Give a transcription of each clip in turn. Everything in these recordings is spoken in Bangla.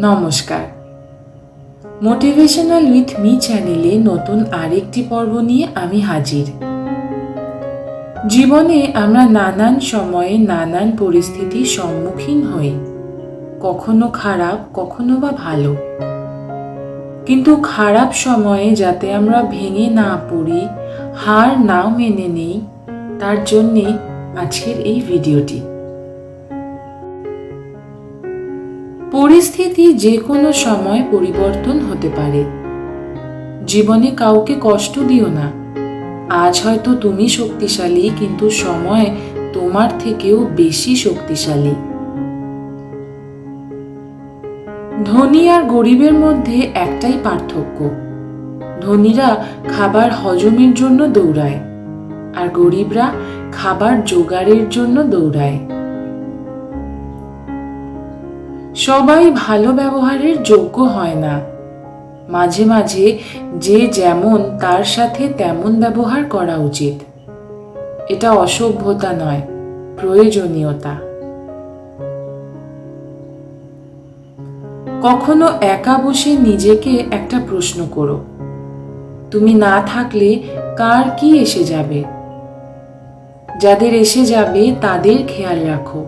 নমস্কার। মোটিভেশনাল উইথ মি চ্যানেলে নতুন আরেকটি পর্ব নিয়ে আমি হাজির। জীবনে আমরা নানান সময়ে নানান পরিস্থিতির সম্মুখীন হই। কখনো খারাপ, কখনো বা ভালো। কিন্তু খারাপ সময়ে যাতে আমরা ভেঙে না পড়ি, হার না মেনে নেই, তার জন্যে আজকের এই ভিডিওটি। পরিস্থিতি যে কোনো সময় পরিবর্তন হতে পারে। জীবনে কাউকে কষ্ট দিও না। আজ হয়তো তুমি শক্তিশালী, কিন্তু সময় তোমার থেকেও বেশি শক্তিশালী। ধনী আর গরিবের মধ্যে একটাই পার্থক্য। ধনীরা খাবার হজমের জন্য দৌড়ায়, আর গরিবরা খাবার জোগাড়ের জন্য দৌড়ায়। সবাই ভালো ব্যবহারের যোগ্য হয় না। মাঝে মাঝে যে যেমন তার সাথে তেমন ব্যবহার করা উচিত। এটা অসভ্যতা নয়, প্রয়োজনীয়তা। কখনো একা বসে নিজেকে একটা প্রশ্ন করো। তুমি না থাকলে কার কি এসে যাবে? যাদের এসে যাবে তাদের খেয়াল রাখো।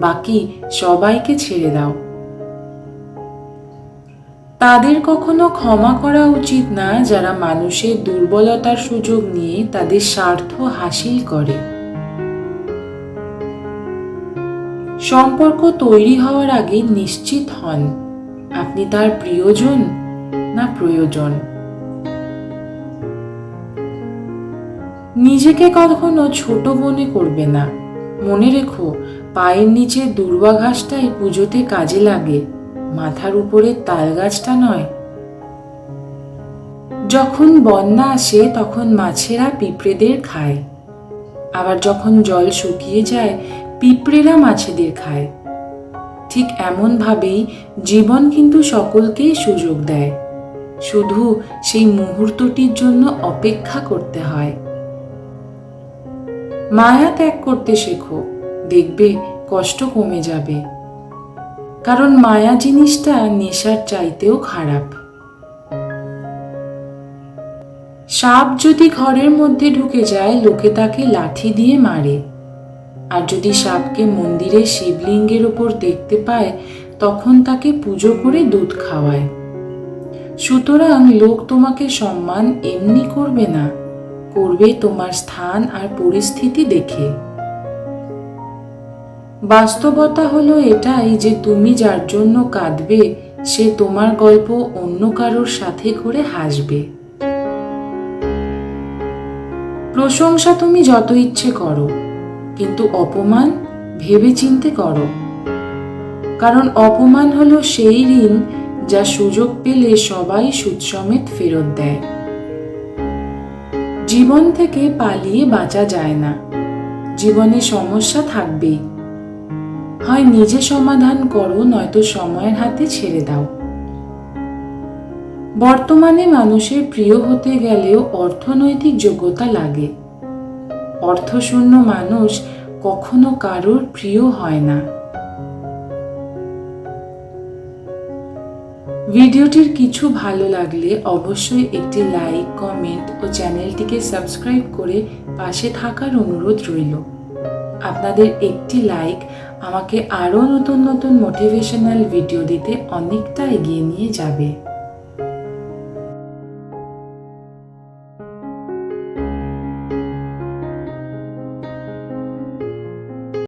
বাকি সবাইকে ছেড়ে দাও। তাদের কখনো ক্ষমা করা উচিত না যারা মানুষের দুর্বলতার সুযোগ নিয়ে তাদের স্বার্থ হাসিল করে। সম্পর্ক তৈরি হওয়ার আগে নিশ্চিত হন, আপনি তার প্রিয়জন না প্রয়োজন। নিজেকে কখনো ছোট মনে করবে না। মনে রেখো পায়ের নিচে দুর্বাঘাসটাই পুজোতে কাজে লাগে, মাথার উপরে তাল গাছটা নয়। যখন বন্যা আসে, তখন মাছেরা পিঁপড়েদের খায়। আবার যখন জল শুকিয়ে যায়, পিঁপড়েরা মাছেদের খায়। ঠিক এমনভাবেই জীবন কিন্তু সকলকেই সুযোগ দেয়। শুধু সেই মুহূর্তটির জন্য অপেক্ষা করতে হয়। মায়া ত্যাগ করতে শেখো। দেখবে কষ্ট কমে যাবে। কারণ মায়া জিনিসটা নেশার চাইতেও খারাপ। সাপ যদি ঘরের মধ্যে ঢুকে যায়, লোকে তাকে লাঠি দিয়ে মারে। আর যদি সাপকে মন্দিরে শিবলিঙ্গের ওপর দেখতে পায়, তখন তাকে পুজো করে দুধ খাওয়ায়। সুতরাং লোক তোমাকে সম্মান এমনি করবে না। করবে তোমার স্থান আর পরিস্থিতি দেখে। বাস্তবতা হলো এটাই যে তুমি যার জন্য কাঁদবে, সে তোমার গল্প অন্য কারোর সাথে করে হাসবে। প্রশংসা তুমি যত ইচ্ছে করো, কিন্তু অপমান ভেবে চিনতে করো। কারণ অপমান হলো সেই ঋণ যা সুযোগ পেলে সবাই সুদ সমেত ফেরত দেয়। জীবন থেকে পালিয়ে বাঁচা যায় না। জীবনে সমস্যা থাকবেই। হয় নিজে সমাধান করো, নয়তো সময়ের হাতে ছেড়ে দাও। বর্তমানে মানুষের প্রিয় হতে গেলেও অর্থনৈতিক যোগ্যতা লাগে। অর্থশূন্য মানুষ কখনো কারোর প্রিয় হয় না। ভিডিওটির কিছু ভালো লাগলে অবশ্যই একটি লাইক, কমেন্ট ও চ্যানেলটিকে সাবস্ক্রাইব করে পাশে থাকার অনুরোধ রইল। আপনাদের একটি লাইক আমাকে আরও নতুন নতুন মোটিভেশনাল ভিডিও দিতে অনেকটা এগিয়ে নিয়ে যাবে।